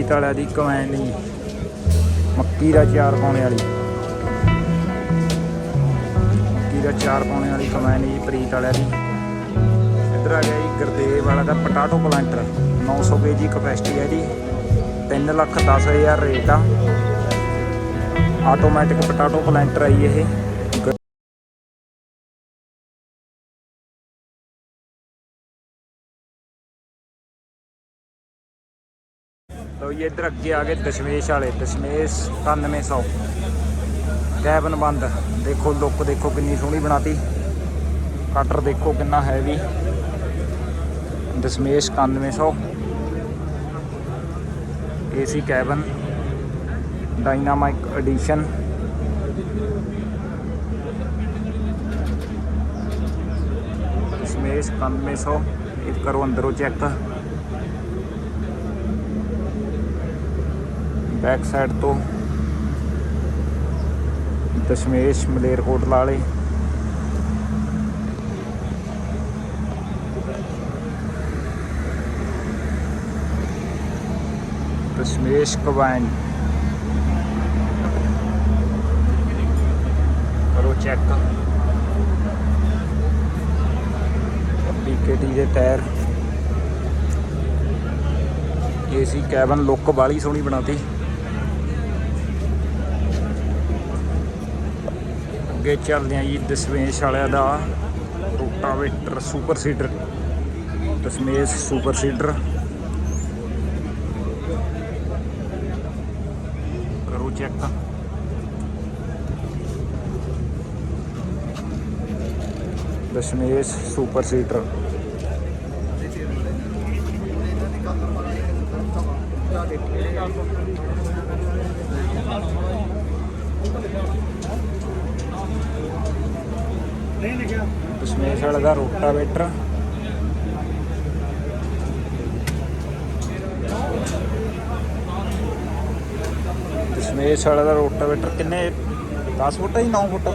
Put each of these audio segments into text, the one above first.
ਪ੍ਰੀਤ ਵਾਲਿਆਂ ਦੀ ਕਮੈਨ ਜੀ ਮੱਕੀ ਦਾ ਚਾਰ ਪਾਉਣੇ ਵਾਲੀ। ਮੱਕੀ ਦਾ ਚਾਰ ਪਾਉਣੇ ਵਾਲੀ ਕਮੈਨ ਪ੍ਰੀਤ ਵਾਲਿਆਂ ਦੀ। ਇੱਧਰ ਆ ਗਿਆ ਜੀ, ਗੁਰਦੇਵ ਵਾਲਾ ਦਾ ਪਟਾਟੋ ਪਲਾਂਟਰ। 900 ਕੇਜੀ ਕਪੈਸਿਟੀ ਹੈ ਜੀ। 3 ਲੱਖ 10 ਹਜ਼ਾਰ ਰੇਟ ਆ। ਆਟੋਮੈਟਿਕ ਪਟਾਟੋ ਪਲਾਂਟਰ ਆਈ ਇਹ। ਗ- ਲਓ ਜੀ, ਇੱਧਰ ਅੱਗੇ ਆ ਗਏ ਦਸ਼ਮੇਸ਼ ਵਾਲੇ, ਦਸ਼ਮੇਸ਼ 9100 ਕੈਬਨ ਬੰਦ ਦੇਖੋ ਲੁੱਕ, ਦੇਖੋ ਕਿੰਨੀ ਸੋਹਣੀ ਬਣਾਤੀ। ਕਟਰ ਦੇਖੋ ਕਿੰਨਾ heavy Dashmesh 9100 AC cabin dynamic edition. Dashmesh 9100 ਇਹ ਕਰੋ ਅੰਦਰੋਂ ਚੈੱਕ। ਬੈਕ ਸਾਈਡ ਤੋਂ ਦਸ਼ਮੇਸ਼ ਮਲੇਰਕੋਟਲਾ ਵਾਲੇ ਦਸ਼ਮੇਸ਼ ਕਵੈਨ ਕਰੋ ਚੈੱਕ। ਡੀਕੇਟੀ ਦੇ ਟਾਇਰ ਏਸੀ ਕੈਬਨ ਲੁੱਕ ਬਾਲੀ ਸੋਹਣੀ ਬਣਾਤੀ। ਅੱਗੇ ਚੱਲਦੇ ਆ ਜੀ ਦਸ਼ਮੇਸ਼ ਵਾਲਿਆਂ ਦਾ rotavator super seeder Dashmesh super seeder. ਕਰੋ check. Dashmesh super seeder Dashmesh ਵਾਲੇ ਦਾ ਰੋਟਾਵੇਟਰ। ਦਸ਼ਮੇਸ਼ ਵਾਲੇ ਦਾ ਰੋਟਾਵੇਟਰ ਕਿੰਨੇ? 10 ਫੁੱਟ ਹੈ 9 ਫੁੱਟ?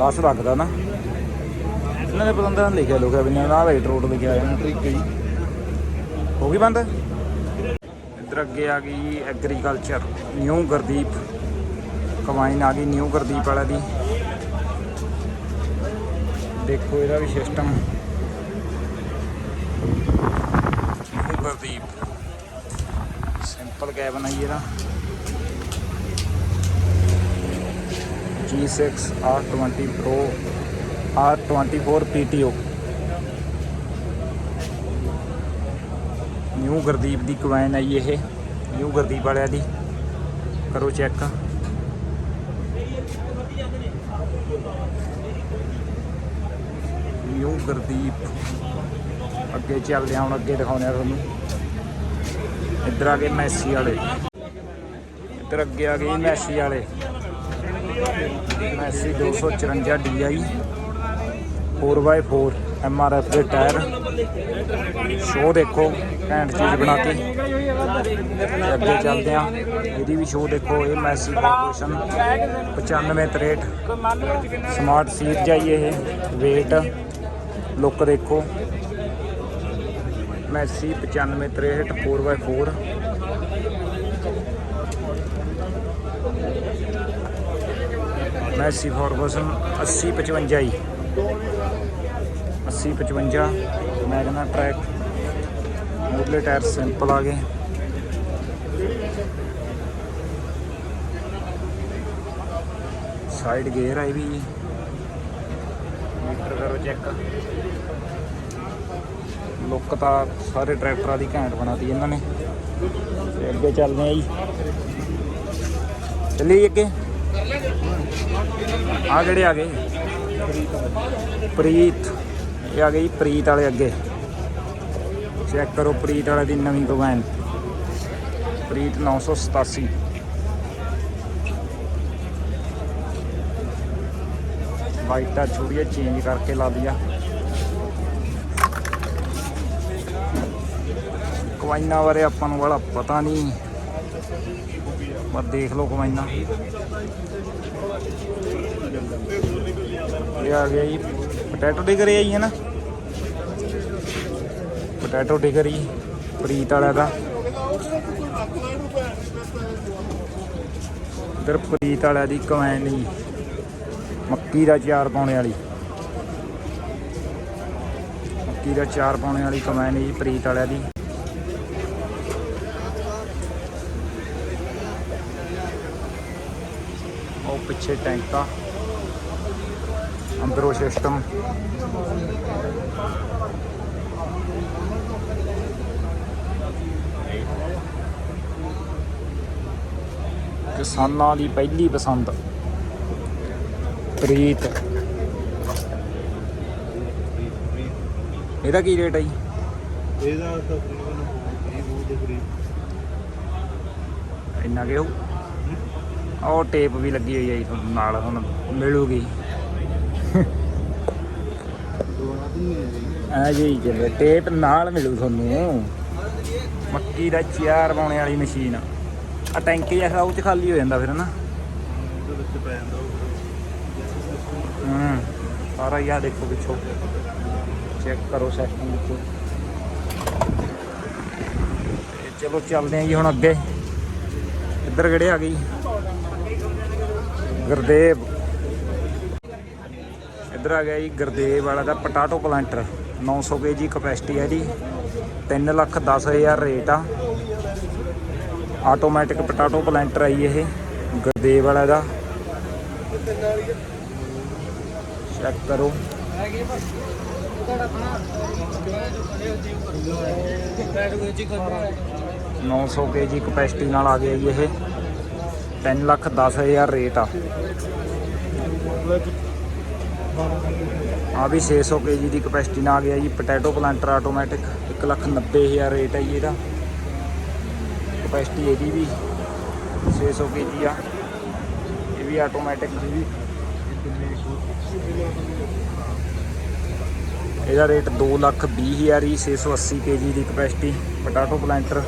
10 ਲੱਗਦਾ ਨਾ। ਇਹਨਾਂ ਦੇ ਪਤੰਦਾਂ ਲਿਖਿਆ ਲੋਕਿਆ ਵੀ ਨਾ ਆਹ ਵੇਟ ਰੋਡ ਲਿਖਿਆ ਆਇਆ ਟ੍ਰਿਕ ਜੀ। ਹੋ ਗਈ ਬੰਦ? ਇੱਧਰ ਅੱਗੇ ਆ ਗਈ ਐਗਰੀਕਲਚਰ ਨਿਊ ਗੁਰਦੀਪ। ਕਮਾਈਨ ਆ ਗਈ ਨਿਊ ਗੁਰਦੀਪ ਵਾਲਾ ਦੀ। ਦੇਖੋ ਇਹਦਾ ਵੀ ਸਿਸਟਮ ਗੁਰਦੀਪ। ਸਿੰਪਲ ਕੈਬਨ ਆਈ ਇਹਦਾ। G6 R20 Pro R24 PTO new Gurdeep ਦੀ ਕਵੈਨ ਆਈ ਇਹ। ਨਿਊ ਗੁਰਦੀਪ ਵਾਲਿਆਂ ਦੀ। ਕਰੋ ਚੈੱਕ ਨਿਊ ਗੁਰਦੀਪ। ਅੱਗੇ ਚੱਲਦੇ ਹਾਂ, ਹੁਣ ਅੱਗੇ ਦਿਖਾਉਂਦੇ ਆ ਤੁਹਾਨੂੰ। ਇੱਧਰ ਆ ਗਏ ਮੈਸੀ ਵਾਲੇ। ਇੱਧਰ ਅੱਗੇ ਆ ਗਏ ਮੈਸੀ ਵਾਲੇ। ਮੈਸੀ 254 DI 4x4 MRF ਦੇ ਟਾਇਰ। ਸ਼ੋ ਦੇਖੋ, ਘੈਂਟ ਚੀਜ਼ ਬਣਾ ਕੇ ਅੱਗੇ ਚੱਲਦੇ ਆ ਇਹਦੀ ਵੀ ਸ਼ੋ ਦੇਖੋ, ਇਹ ਮੈਸੀ ਕਾਰਪੋਰੇਸ਼ਨ 9563 ਸਮਾਰਟ ਸੀਟ ਜਾਈ ਇਹ, weight ਲੁੱਕ ਦੇਖੋ ਮੈਸੀ 9563 4x4 ਮੈਸੀ ਫਾਰਗੂਸਨ 8055 ਜੀ 8055 ਮੈਗਨਾ ਟਰੈਕ ਮੁੱਢਲੇ ਟਾਇਰ ਸਿੰਪਲ ਆ ਗਏ ਸਾਈਡ ਗੇਅਰ ਆਈ ਵੀ ਮੀਟਰ ਕਰੋ ਚੈੱਕ ਲੁੱਕ ਤਾਂ ਸਾਰੇ ਟਰੈਕਟਰਾਂ ਦੀ ਘੈਂਟ ਬਣਾਤੀ ਇਹਨਾਂ ਨੇ। ਤੇ ਅੱਗੇ ਚੱਲਦੇ ਆ ਜੀ। ਚੱਲੀਏ ਅੱਗੇ। ਆ ਕਿਹੜੇ ਆ ਗਏ। ਪ੍ਰੀਤ। ਇਹ ਆ ਗਈ ਪ੍ਰੀਤ ਵਾਲੇ ਅੱਗੇ। ਚੈੱਕ ਕਰੋ ਪ੍ਰੀਤ ਵਾਲੇ ਦੀ ਨਵੀਂ ਕਵੈਨ ਪ੍ਰੀਤ 987 ਵਾਈਟਾ ਛੋੜੀਆਂ ਚੇਂਜ ਕਰਕੇ ਲਾ ਦਿਆ ਕਵਾਈਨਾਂ ਬਾਰੇ ਆਪਾਂ ਨੂੰ ਬੜਾ ਪਤਾ ਨਹੀਂ ਬਸ ਦੇਖ ਲਓ ਕਮਾਈਨਾ ਇਹ ਆ ਗਿਆ ਜੀ, ਪੋਟੈਟੋ ਡਿਗਰੀ ਆਈ ਹੈ ਨਾ? ਪੋਟੈਟੋ ਡਿਗਰੀ ਪ੍ਰੀਤ ਵਾਲਾ ਦਾ। ਇਧਰ ਪ੍ਰੀਤ ਵਾਲਿਆਂ ਦੀ ਕਮੈਨ ਜੀ। ਮੱਕੀ ਦਾ ਚਾਰ ਪਾਉਣੇ ਵਾਲੀ। ਮੱਕੀ ਦਾ ਚਾਰ ਪਾਉਣੇ ਵਾਲੀ ਕਮੈਨ ਜੀ, ਪ੍ਰੀਤ ਵਾਲਿਆਂ ਦੀ। ਉਹ ਪਿੱਛੇ ਟੈਂਕਾ ਅੰਦਰੋਂ ਸਿਸਟਮ ਕਿਸਾਨਾਂ ਦੀ ਪਹਿਲੀ ਪਸੰਦ। ਪ੍ਰੀਤ। ਇਹਦਾ ਕੀ ਰੇਟ ਹੈ ਜੀ? ਇਹਦਾ ਤਕਰੀਬਨ ਇਹ ਬਹੁਤ ਤਕਰੀਬ ਇੰਨਾ ਕਿ ਉਹ ਟੇਪ ਵੀ ਲੱਗੀ ਹੋਈ ਹੈ ਜੀ ਤੁਹਾਨੂੰ ਨਾਲ ਹੁਣ ਮਿਲੂਗੀ। ਆ ਜੀ ਚੱਲੇ ਟੇਪ ਨਾਲ ਮਿਲੂ ਤੁਹਾਨੂੰ। ਮੱਕੀ ਦਾ ਚਾਰ ਪਾਉਣੇ ਵਾਲੀ ਮਸ਼ੀਨ ਆ। ਟੈਂਕੀ ਜਿਹਾ ਉਹ ਚ ਖਾਲੀ ਹੋ ਜਾਂਦਾ ਫਿਰ ਨਾ? ਉਹਦੇ ਵਿੱਚ ਪੈ ਜਾਂਦਾ ਉਹ ਹੂੰ। ਸਾਰਾ ਯਾ ਦੇਖੋ ਪਿੱਛੋਂ। ਚੈੱਕ ਕਰੋ ਸੈਕਸ਼ਨ ਵਿੱਚੋਂ ਚਲੋ ਚੱਲਦੇ ਆਂ ਜੀ ਹੁਣ ਅੱਗੇ। ਇੱਧਰ ਕਿਹੜੇ ਆ ਗਈ? ਗੁਰਦੇਵ। ਇੱਧਰ ਆ ਗਿਆ ਜੀ ਗੁਰਦੇਵ ਵਾਲਾ ਦਾ ਪਟਾਟੋ ਪਲਾਂਟਰ 900 ਕੇਜੀ ਕਪੈਸਿਟੀ ਹੈ ਜੀ। 3 ਲੱਖ 10 ਹਜ਼ਾਰ ਰੇਟ ਆ। ਆਟੋਮੈਟਿਕ ਪਟਾਟੋ ਪਲਾਂਟਰ ਆਈ ਇਹ। ਗੁਰਦੇਵ ਵਾਲਾ ਦਾ। ਚੈੱਕ ਕਰੋ। ਨੌ ਸੌ ਕੇਜੀ ਕਪੈਸਿਟੀ ਨਾਲ ਆ ਗਿਆ ਜੀ ਇਹ। 3 ਲੱਖ 10 ਹਜ਼ਾਰ ਰੇਟ ਆ। ਆ ਵੀ 600 ਕੇਜੀ ਦੀ ਕਪੈਸਿਟੀ ਨਾਲ ਆ ਗਿਆ ਜੀ। ਪੋਟੈਟੋ ਪਲਾਂਟਰ ਆਟੋਮੈਟਿਕ 1 ਲੱਖ 90 ਹਜ਼ਾਰ ਰੇਟ ਹੈ ਜੀ ਇਹਦਾ। ਕਪੈਸਿਟੀ ਇਹਦੀ ਵੀ 600 ਕੇਜੀ ਆ। ਇਹ ਵੀ ਆਟੋਮੈਟਿਕ ਦੀ ਇਹਦਾ ਰੇਟ 2 ਲੱਖ 20 ਹਜ਼ਾਰ ਹੀ 680 ਕੇਜੀ ਦੀ ਕਪੈਸਿਟੀ ਪੋਟੈਟੋ ਪਲਾਂਟਰ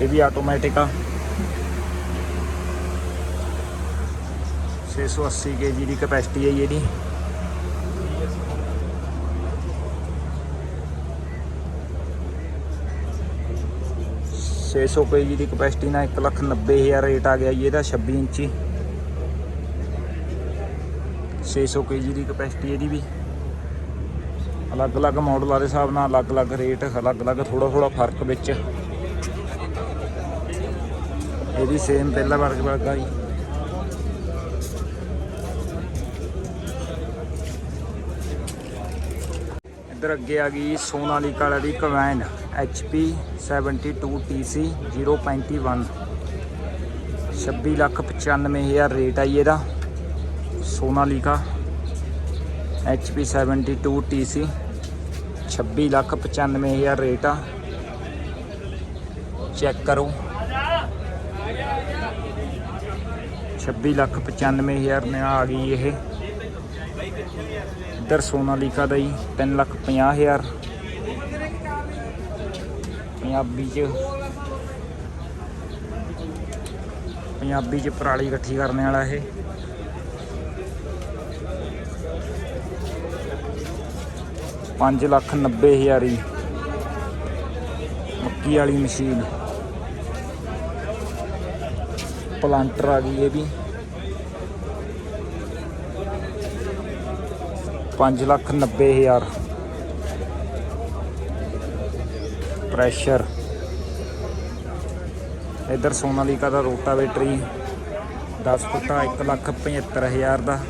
ਇਹ ਵੀ ਆਟੋਮੈਟਿਕ ਆ। 680 ਕੇਜੀ ਦੀ ਕਪੈਸਿਟੀ ਹੈ ਜੀ ਇਹਦੀ। ਛੇ ਸੌ ਕੇਜੀ ਦੀ ਕਪੈਸਿਟੀ ਨਾਲ 1 ਲੱਖ 90 ਹਜ਼ਾਰ ਰੇਟ ਆ ਗਿਆ ਜੀ ਇਹਦਾ 26 ਇੰਚੀ। 600 ਕੇਜੀ ਦੀ ਕਪੈਸਿਟੀ ਇਹਦੀ ਵੀ। ਅਲੱਗ-ਅਲੱਗ ਮਾਡਲਾਂ ਦੇ ਹਿਸਾਬ ਨਾਲ ਅਲੱਗ-ਅਲੱਗ ਰੇਟ ਅਲੱਗ-ਅਲੱਗ ਥੋੜਾ-ਥੋੜਾ ਫ਼ਰਕ ਵਿੱਚ। ਇਹ ਵੀ ਸੇਮ ਪਹਿਲਾ ਵਰਗ ਵਰਗਾ ਹੀ। ਇੱਧਰ ਅੱਗੇ ਆ ਗਈ ਸੋਨਾਲੀਕਾ ਵਾਲਾ ਦੀ ਕਵੈਨ, HP 72TC 051 26 ਲੱਖ 95 ਹਜ਼ਾਰ ਰੇਟ ਆਈ ਇਹਦਾ। ਸੋਨਾਲੀਕਾ HP 72TC 26 ਲੱਖ 95 ਹਜ਼ਾਰ ਰੇਟ ਆ। ਚੈੱਕ ਕਰੋ। 26 ਲੱਖ 95 ਹਜ਼ਾਰ ਨੇ ਆ ਗਈ ਇਹ। ਇੱਧਰ ਸੋਨਾਲੀਕਾ ਦਾ ਹੀ 3 ਲੱਖ 50 ਹਜ਼ਾਰ। ਪੰਜਾਬੀ ਚ ਪੰਜਾਬੀ ਚ ਪਰਾਲੀ ਇਕੱਠੀ ਕਰਨ ਵਾਲਾ ਇਹ। ਪੰਜ ਲੱਖ 90 ਹਜ਼ਾਰੀ ਮੱਕੀ ਵਾਲੀ ਮਸ਼ੀਨ। ਪਲਾਂਟਰ ਆ ਗਈ ਇਹ ਵੀ। 5 ਲੱਖ 90 ਹਜ਼ਾਰ। ਪ੍ਰੈਸ਼ਰ। ਇਧਰ ਸੋਨਾਲੀਕਾ ਦਾ ਰੋਟਾਵੇਟਰੀ। 10 ਫੁੱਟਾ 1 ਲੱਖ 75 ਹਜ਼ਾਰ ਦਾ।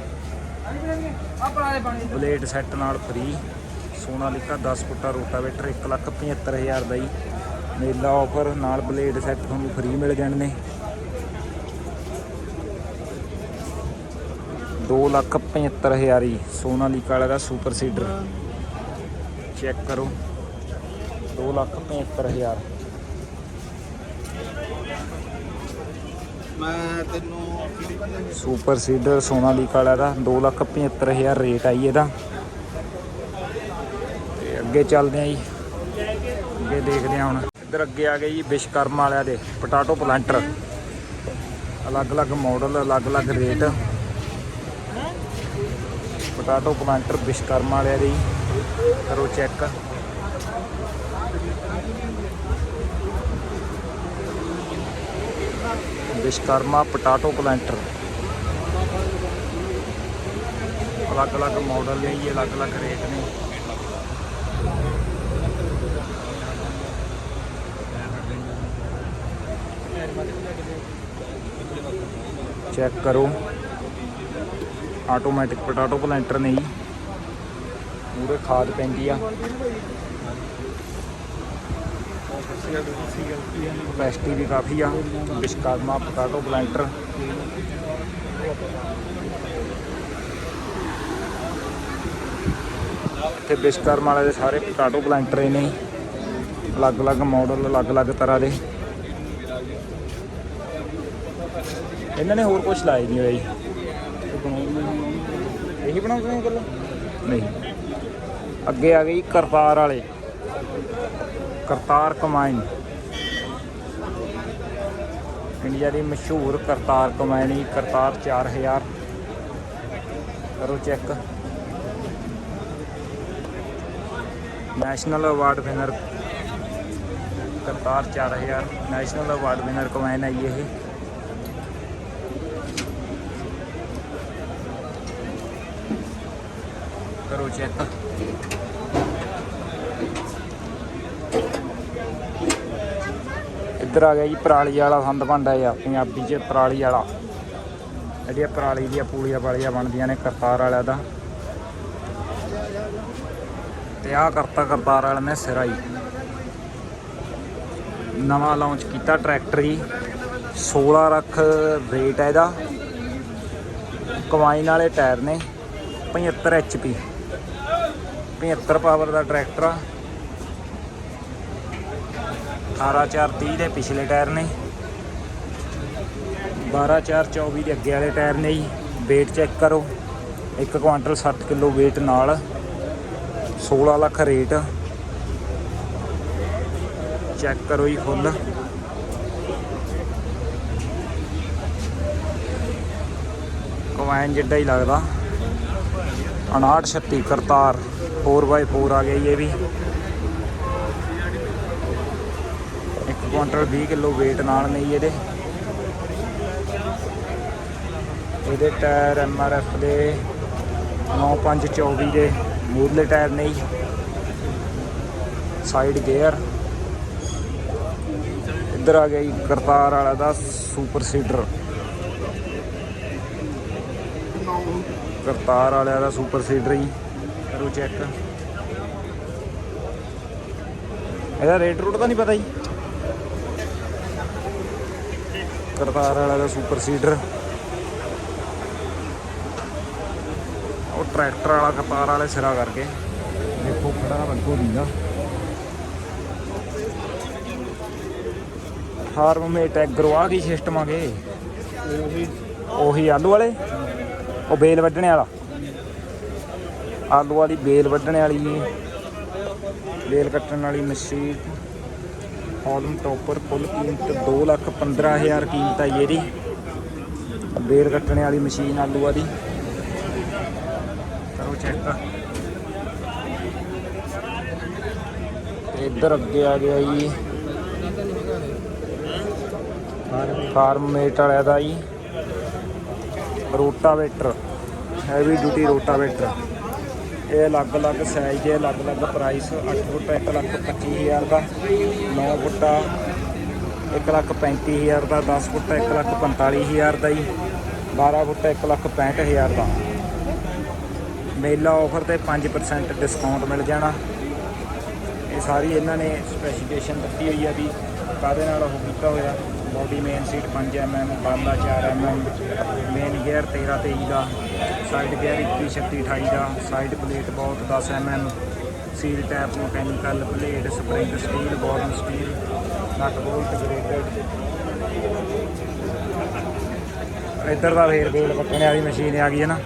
ਪਲੇਟ ਸੈੱਟ ਨਾਲ ਫ੍ਰੀ। ਸੋਨਾਲੀਕਾ 10 ਫੁੱਟਾ ਰੋਟਾਵੇਟਰ 1 ਲੱਖ 75 ਹਜ਼ਾਰ ਦਾ ਹੀ ਮੇਲਾ ਆਫਰ ਨਾਲ ਬਲੇਡ ਸੈੱਟ ਤੁਹਾਨੂੰ ਫ੍ਰੀ ਮਿਲ ਜਾਣ ਨੇ। 2 ਲੱਖ 75 ਹਜ਼ਾਰ ਹੀ ਸੋਨਾਲੀਕਾ ਵਾਲਾ ਦਾ ਸੁਪਰ ਸੀਡਰ ਚੈੱਕ ਕਰੋ। 2 ਲੱਖ 75 ਹਜ਼ਾਰ। ਮੈਂ ਤੈਨੂੰ ਸੁਪਰ ਸੀਡਰ ਸੋਨਾਲੀਕਾ ਵਾਲਾ ਦਾ 2 ਲੱਖ 75 ਹਜ਼ਾਰ ਰੇਟ ਆਈ ਇਹਦਾ। ਅੱਗੇ ਚੱਲਦੇ ਆ ਜੀ। ਅੱਗੇ ਦੇਖਦੇ ਆਂ ਹੁਣ। ਇੱਧਰ ਅੱਗੇ ਆ ਗਏ ਜੀ ਵਿਸ਼ਕਰਮ ਵਾਲਿਆਂ ਦੇ ਪਟਾਟੋ ਪਲਾਂਟਰ। ਅਲੱਗ-ਅਲੱਗ ਮਾਡਲ ਅਲੱਗ-ਅਲੱਗ ਰੇਟ ਪਟਾਟੋ ਪਲਾਂਟਰ ਵਿਸ਼ਕਰਮ ਵਾਲਿਆਂ ਦੇ ਜੀ। ਕਰੋ ਚੈੱਕ ਵਿਸ਼ਕਰਮਾ ਪਟਾਟੋ ਪਲਾਂਟਰ। ਅਲੱਗ-ਅਲੱਗ ਮਾਡਲ ਨੇ ਜੀ, ਅਲੱਗ-ਅਲੱਗ ਰੇਟ ਨੇ। ਚੈੱਕ ਕਰੋ। ਆਟੋਮੈਟਿਕ ਪਟਾਟੋ ਪਲੈਂਟਰ ਨੇ ਜੀ। ਪੂਰੇ ਖਾਦ ਪੈਂਦੀ ਆ। ਕਪੈਸਿਟੀ ਵੀ ਕਾਫੀ ਆ। ਵਿਸ਼ਕਰਮਾ ਪੋਟਾਟੋ ਪਲੈਂਟਰ ਤੇ ਵਿਸ਼ਕਰਮਾ ਵਾਲੇ ਦੇ ਸਾਰੇ ਪੋਟਾਟੋ ਪਲੈਂਟਰ ਨੇ। ਅਲੱਗ-ਅਲੱਗ ਮਾਡਲ ਅਲੱਗ-ਅਲੱਗ ਤਰ੍ਹਾਂ ਦੇ। ਇਹਨਾਂ ਨੇ ਹੋਰ ਕੁਝ ਲਾਇਆ ਨਹੀਂ ਹੋਇਆ ਜੀ। ਇਹੀ ਬਣਾਉਂਦੇ ਨੇ ਗੱਲ? ਨਹੀਂ। ਅੱਗੇ ਆ ਗਈ ਕਰਤਾਰ ਵਾਲੇ। ਕਰਤਾਰ ਕਮਾਈਨ ਇੰਡੀਆ ਦੀ ਮਸ਼ਹੂਰ ਕਰਤਾਰ ਕਮਾਈਨ ਜੀ ਕਰਤਾਰ 4000 ਕਰੋ check. National award winner Kartar 4000 national award winner combine ਹੈ ਇਹ। ਕਰੋ ਚੈੱਕ ਇੱਧਰ ਆ ਗਿਆ ਜੀ ਪਰਾਲੀ ਵਾਲਾ ਸੰਦ ਭਾਂਡਾ ਆ, ਪੰਜਾਬੀ 'ਚ ਪਰਾਲੀ ਵਾਲਾ। ਜਿਹੜੀਆਂ ਪਰਾਲੀ ਦੀਆਂ ਪੂਲੀਆਂ ਵਾਲੀਆਂ ਬਣਦੀਆਂ ਨੇ ਕਰਤਾਰ ਵਾਲਿਆਂ ਦਾ। ਤੇ ਆ ਕਰਤਾ ਕਰਤਾਰ ਵਾਲੇ ਨੇ ਸਿਰਾਈ। ਨਵਾਂ ਲਾਂਚ ਕੀਤਾ ਟਰੈਕਟਰ ਜੀ। 16 ਲੱਖ ਰੇਟ ਹੈ ਇਹਦਾ। ਕਮਾਈਨ ਵਾਲੇ ਟਾਇਰ ਨੇ 75 ਐਚਪੀ 75 ਪਾਵਰ ਦਾ ਟਰੈਕਟਰ ਆ। 18430 ਦੇ ਪਿਛਲੇ ਟਾਇਰ ਨੇ। 12424 ਦੇ ਅੱਗੇ ਵਾਲੇ ਟਾਇਰ ਨੇ ਜੀ। weight ਚੈੱਕ ਕਰੋ। 1 ਕੁਆਂਟਲ 60 ਕਿਲੋ weight ਨਾਲ। 16 ਲੱਖ ਰੇਟ ਚੈੱਕ ਕਰੋ ਜੀ ਫੁੱਲ ਕਵਾਇਨ ਜਿੱਡਾ ਹੀ ਲੱਗਦਾ। 5936 ਕਰਤਾਰ 4x4 ਆ ਗਿਆ ਜੀ ਇਹ ਵੀ। 1 ਕੁਆਂਟਲ 20 ਕਿਲੋ weight ਨਾਲ ਨਹੀਂ ਇਹਦੇ। ਇਹਦੇ ਟਾਇਰ ਐਮਆਰਐਫ ਦੇ 9524 ਦੇ ਮੂਰਲੇ ਟਾਇਰ ਨਹੀਂ ਸਾਈਡ ਗੇਅਰ ਇੱਧਰ ਆ ਗਿਆ ਜੀ ਕਰਤਾਰ ਵਾਲਾ ਦਾ ਸੁਪਰ ਸੀਡਰ ਕਰਤਾਰ ਵਾਲਿਆਂ ਦਾ ਸੁਪਰ ਸੀਡਰ ਹੀ ਕਰੋ ਚੈੱਕ ਇਹਦਾ ਰੇਟ ਰੂਟ ਤਾਂ ਨਹੀਂ ਪਤਾ ਜੀ। ਕਰਤਾਰ ਵਾਲਿਆਂ ਦਾ ਸੁਪਰ ਸੀਡਰ। ਉਹ ਟਰੈਕਟਰ ਵਾਲਾ ਕਰਤਾਰ ਵਾਲੇ ਸਿਰਾ ਕਰਕੇ। ਦੇਖੋ ਖੜਾ ਲੱਗੋ ਦੀਦਾ ਫਾਰਮੇਟ ਐਗਰੋ ਆ ਕੀ ਸਿਸਟਮ ਆ ਗਏ ਉਹੀ ਆਲੂ ਵਾਲੇ। ਉਹ ਬੇਲ ਵੱਢਣੇ ਵਾਲਾ। ਆਲੂ ਵਾਲੀ ਬੇਲ ਵੱਢਣ ਵਾਲੀ ਬੇਲ ਕੱਟਣ ਵਾਲੀ ਮਸ਼ੀਨ। ਹੌਲਮ ਟੋਪਰ ਕੁੱਲ ਕੀਮਤ 2 ਲੱਖ 15000 ਕੀਮਤ ਹੈ ਜੀ ਇਹਦੀ। ਬੇਲ ਕੱਟਣ ਵਾਲੀ ਮਸ਼ੀਨ ਆਲੂ ਵਾਲੀ। ਕਰੋ ਚੈੱਕ ਇੱਧਰ ਅੱਗੇ ਆ ਗਿਆ ਜੀ। ਫਾਰਮ ਮੇਟ ਵਾਲਿਆਂ ਦਾ ਜੀ। Rotavator heavy duty rotavator. ਇਹ ਅਲੱਗ-ਅਲੱਗ ਸਾਈਜ਼ ਦੇ, ਅਲੱਗ-ਅਲੱਗ ਪ੍ਰਾਈਸ 8 ਫੁੱਟ 1 ਲੱਖ 25000 ਦਾ 9 ਫੁੱਟਾ 1 ਲੱਖ 35000 ਦਾ 10 ਫੁੱਟ 1 ਲੱਖ 45000 ਦਾ ਜੀ 12 ਫੁੱਟ 1 ਲੱਖ 65000 ਦਾ। ਮੇਲਾ ਆਫਰ ਤੇ 5% ਡਿਸਕਾਊਂਟ ਮਿਲ ਜਾਣਾ। ਇਹ ਸਾਰੀ ਇਹਨਾਂ ਨੇ ਸਪੈਸੀਫਿਕੇਸ਼ਨ ਦਿੱਤੀ ਹੋਈ ਆ ਵੀ ਕਾਦੇ ਨਾਲ ਉਹ ਕੀਤਾ ਹੋਇਆ? ਬੋਡੀ ਮੇਨ ਸੀਟ 5 mm ਬਾਲਾ 4 mm ਮੇਨ ਗੇਅਰ 13 23 ਦਾ ਸਾਈਡ ਗੇਅਰ 21 36 28 ਦਾ ਸਾਈਡ ਪਲੇਟ ਬਹੁਤ 10 mm seal tap mechanical plate spring steel boron steel nut bolt graded ਇੱਧਰ ਦਾ ਫੇਰ ਬੇਲ ਪੱਕਣੇ ਵਾਲੀ ਮਸ਼ੀਨ ਆ ਗਈ ਹੈ ਨਾ।